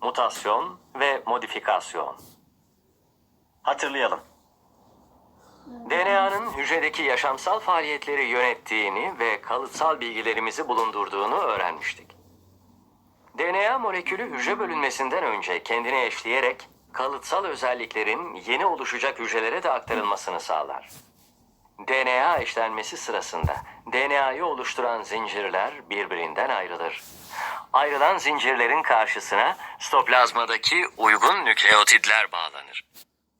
mutasyon ve modifikasyon. Hatırlayalım. DNA'nın hücredeki yaşamsal faaliyetleri yönettiğini ve kalıtsal bilgilerimizi bulundurduğunu öğrenmiştik. DNA molekülü hücre bölünmesinden önce kendini eşleyerek kalıtsal özelliklerin yeni oluşacak hücrelere de aktarılmasını sağlar. DNA eşlenmesi sırasında DNA'yı oluşturan zincirler birbirinden ayrılır. Ayrılan zincirlerin karşısına stoplazmadaki uygun nükleotidler bağlanır.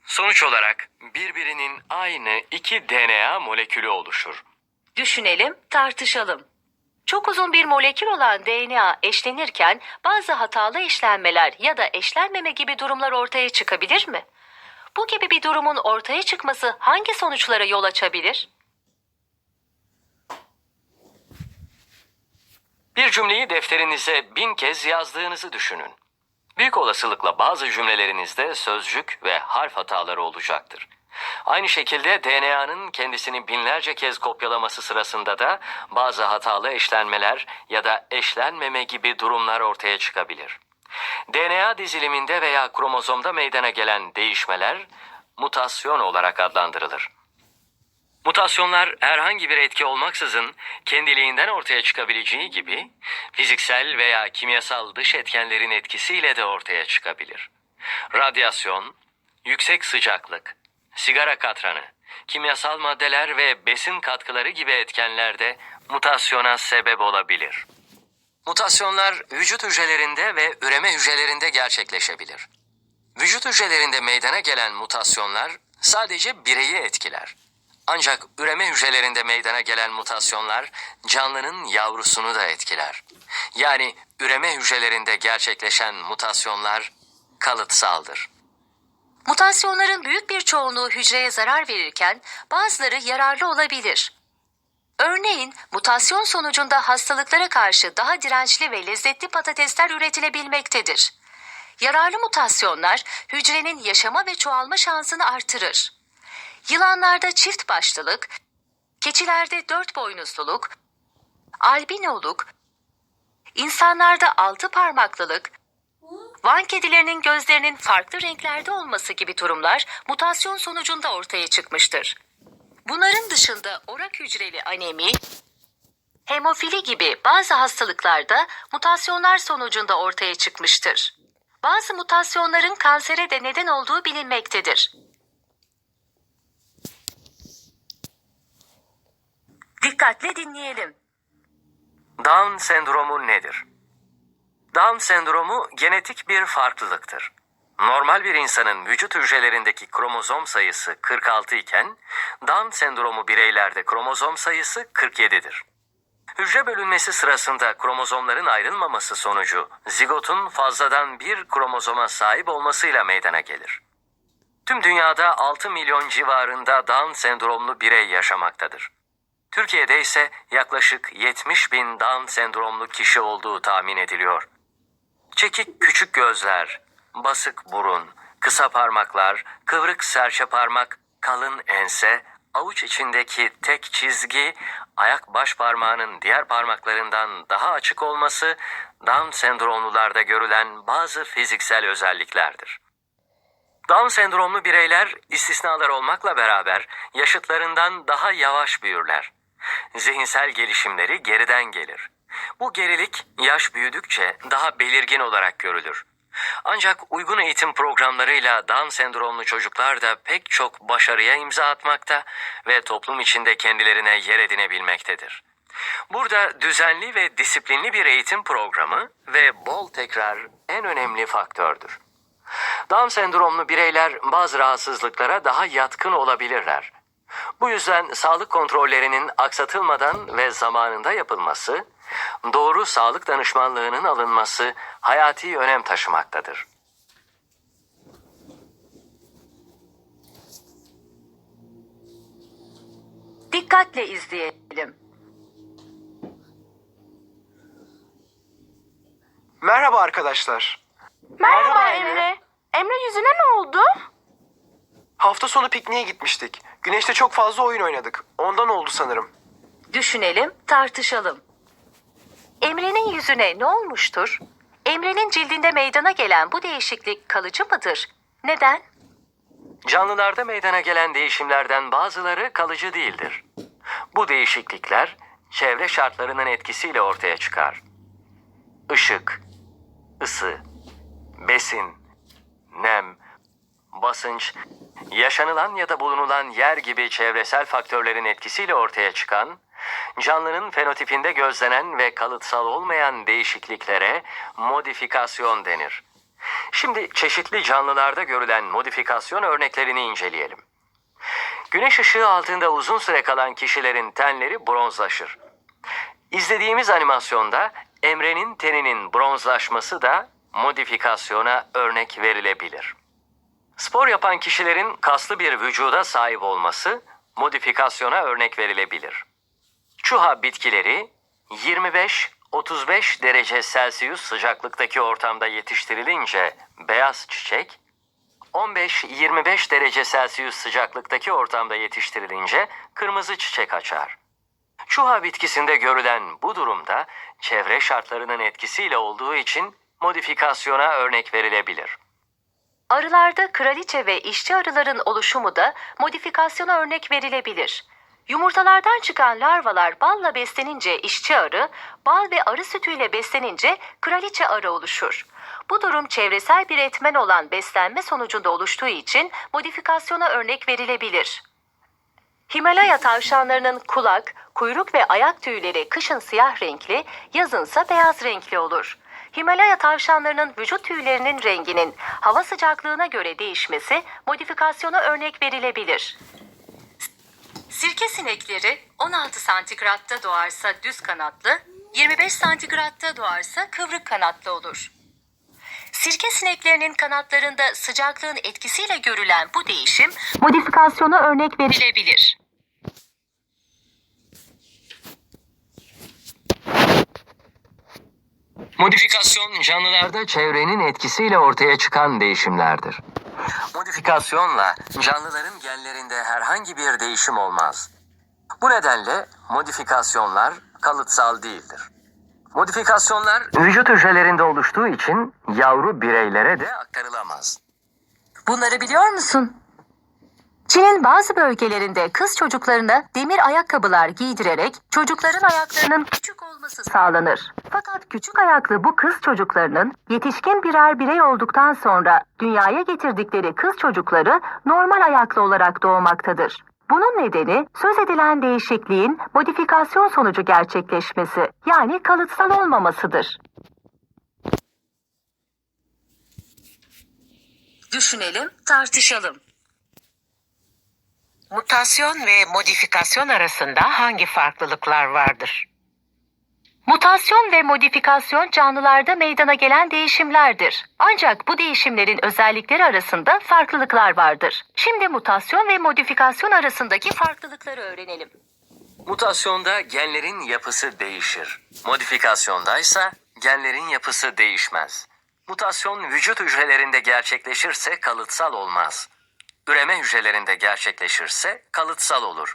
Sonuç olarak birbirinin aynı iki DNA molekülü oluşur. Düşünelim, tartışalım. Çok uzun bir molekül olan DNA eşlenirken bazı hatalı eşlenmeler ya da eşlenmeme gibi durumlar ortaya çıkabilir mi? Bu gibi bir durumun ortaya çıkması hangi sonuçlara yol açabilir? Bir cümleyi defterinize bin kez yazdığınızı düşünün. Büyük olasılıkla bazı cümlelerinizde sözcük ve harf hataları olacaktır. Aynı şekilde DNA'nın kendisini binlerce kez kopyalaması sırasında da bazı hatalı eşlenmeler ya da eşlenmeme gibi durumlar ortaya çıkabilir. DNA diziliminde veya kromozomda meydana gelen değişmeler mutasyon olarak adlandırılır. Mutasyonlar herhangi bir etki olmaksızın kendiliğinden ortaya çıkabileceği gibi fiziksel veya kimyasal dış etkenlerin etkisiyle de ortaya çıkabilir. Radyasyon, yüksek sıcaklık, sigara katranı, kimyasal maddeler ve besin katkıları gibi etkenler de mutasyona sebep olabilir. Mutasyonlar vücut hücrelerinde ve üreme hücrelerinde gerçekleşebilir. Vücut hücrelerinde meydana gelen mutasyonlar sadece bireyi etkiler. Ancak üreme hücrelerinde meydana gelen mutasyonlar canlının yavrusunu da etkiler. Yani üreme hücrelerinde gerçekleşen mutasyonlar kalıtsaldır. Mutasyonların büyük bir çoğunluğu hücreye zarar verirken bazıları yararlı olabilir. Örneğin mutasyon sonucunda hastalıklara karşı daha dirençli ve lezzetli patatesler üretilebilmektedir. Yararlı mutasyonlar hücrenin yaşama ve çoğalma şansını artırır. Yılanlarda çift başlılık, keçilerde dört boynuzluluk, albinoluk, insanlarda altı parmaklılık, Van kedilerinin gözlerinin farklı renklerde olması gibi durumlar mutasyon sonucunda ortaya çıkmıştır. Bunların dışında orak hücreli anemi, hemofili gibi bazı hastalıklarda mutasyonlar sonucunda ortaya çıkmıştır. Bazı mutasyonların kansere de neden olduğu bilinmektedir. Dikkatle dinleyelim. Down sendromu nedir? Down sendromu genetik bir farklılıktır. Normal bir insanın vücut hücrelerindeki kromozom sayısı 46 iken Down sendromu bireylerde kromozom sayısı 47'dir. Hücre bölünmesi sırasında kromozomların ayrılmaması sonucu zigotun fazladan bir kromozoma sahip olmasıyla meydana gelir. Tüm dünyada 6 milyon civarında Down sendromlu birey yaşamaktadır. Türkiye'de ise yaklaşık 70 bin Down sendromlu kişi olduğu tahmin ediliyor. Çekik küçük gözler, basık burun, kısa parmaklar, kıvrık serçe parmak, kalın ense, avuç içindeki tek çizgi, ayak baş parmağının diğer parmaklarından daha açık olması Down sendromlularda görülen bazı fiziksel özelliklerdir. Down sendromlu bireyler istisnalar olmakla beraber yaşıtlarından daha yavaş büyürler. Zihinsel gelişimleri geriden gelir. Bu gerilik yaş büyüdükçe daha belirgin olarak görülür. Ancak uygun eğitim programlarıyla Down sendromlu çocuklar da pek çok başarıya imza atmakta ve toplum içinde kendilerine yer edinebilmektedir. Burada düzenli ve disiplinli bir eğitim programı ve bol tekrar en önemli faktördür. Down sendromlu bireyler bazı rahatsızlıklara daha yatkın olabilirler. Bu yüzden sağlık kontrollerinin aksatılmadan ve zamanında yapılması, doğru sağlık danışmanlığının alınması hayati önem taşımaktadır. Dikkatle izleyelim. Merhaba arkadaşlar. Merhaba Emre. Emre yüzüne ne oldu? Hafta sonu pikniğe gitmiştik. Güneşte çok fazla oyun oynadık. Ondan oldu sanırım. Düşünelim, tartışalım. Emre'nin yüzüne ne olmuştur? Emre'nin cildinde meydana gelen bu değişiklik kalıcı mıdır? Neden? Canlılarda meydana gelen değişimlerden bazıları kalıcı değildir. Bu değişiklikler çevre şartlarının etkisiyle ortaya çıkar. Işık, ısı, besin, nem, basınç, yaşanılan ya da bulunulan yer gibi çevresel faktörlerin etkisiyle ortaya çıkan, canlının fenotipinde gözlenen ve kalıtsal olmayan değişikliklere modifikasyon denir. Şimdi çeşitli canlılarda görülen modifikasyon örneklerini inceleyelim. Güneş ışığı altında uzun süre kalan kişilerin tenleri bronzlaşır. İzlediğimiz animasyonda Emre'nin teninin bronzlaşması da modifikasyona örnek verilebilir. Spor yapan kişilerin kaslı bir vücuda sahip olması modifikasyona örnek verilebilir. Çuha bitkileri 25-35 derece Celsius sıcaklıktaki ortamda yetiştirilince beyaz çiçek, 15-25 derece Celsius sıcaklıktaki ortamda yetiştirilince kırmızı çiçek açar. Çuha bitkisinde görülen bu durumda çevre şartlarının etkisiyle olduğu için modifikasyona örnek verilebilir. Arılarda kraliçe ve işçi arıların oluşumu da modifikasyona örnek verilebilir. Yumurtalardan çıkan larvalar balla beslenince işçi arı, bal ve arı sütüyle beslenince kraliçe arı oluşur. Bu durum çevresel bir etmen olan beslenme sonucunda oluştuğu için modifikasyona örnek verilebilir. Himalaya tavşanlarının kulak, kuyruk ve ayak tüyleri kışın siyah renkli, yazınsa beyaz renkli olur. Himalaya tavşanlarının vücut tüylerinin renginin hava sıcaklığına göre değişmesi modifikasyona örnek verilebilir. Sirke sinekleri 16 santigratta doğarsa düz kanatlı, 25 santigratta doğarsa kıvrık kanatlı olur. Sirke sineklerinin kanatlarında sıcaklığın etkisiyle görülen bu değişim modifikasyona örnek verilebilir. Modifikasyon canlılarda çevrenin etkisiyle ortaya çıkan değişimlerdir. Modifikasyonla canlıların genlerinde herhangi bir değişim olmaz. Bu nedenle modifikasyonlar kalıtsal değildir. Modifikasyonlar vücut hücrelerinde oluştuğu için yavru bireylere de aktarılamaz. Bunları biliyor musun? Çin'in bazı bölgelerinde kız çocuklarına demir ayakkabılar giydirerek çocukların ayaklarının küçük olması sağlanır. Fakat küçük ayaklı bu kız çocuklarının yetişkin birer birey olduktan sonra dünyaya getirdikleri kız çocukları normal ayaklı olarak doğmaktadır. Bunun nedeni söz edilen değişikliğin modifikasyon sonucu gerçekleşmesi yani kalıtsal olmamasıdır. Düşünelim, tartışalım. Mutasyon ve modifikasyon arasında hangi farklılıklar vardır? Mutasyon ve modifikasyon canlılarda meydana gelen değişimlerdir. Ancak bu değişimlerin özellikleri arasında farklılıklar vardır. Şimdi mutasyon ve modifikasyon arasındaki farklılıkları öğrenelim. Mutasyonda genlerin yapısı değişir. Modifikasyonda ise genlerin yapısı değişmez. Mutasyon vücut hücrelerinde gerçekleşirse kalıtsal olmaz. Üreme hücrelerinde gerçekleşirse kalıtsal olur.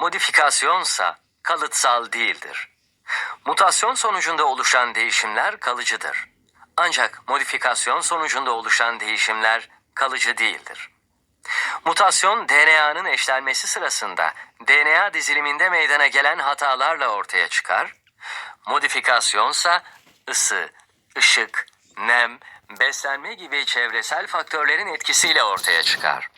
Modifikasyonsa kalıtsal değildir. Mutasyon sonucunda oluşan değişimler kalıcıdır. Ancak modifikasyon sonucunda oluşan değişimler kalıcı değildir. Mutasyon DNA'nın eşlenmesi sırasında DNA diziliminde meydana gelen hatalarla ortaya çıkar. Modifikasyonsa ısı, ışık, nem, beslenme gibi çevresel faktörlerin etkisiyle ortaya çıkar.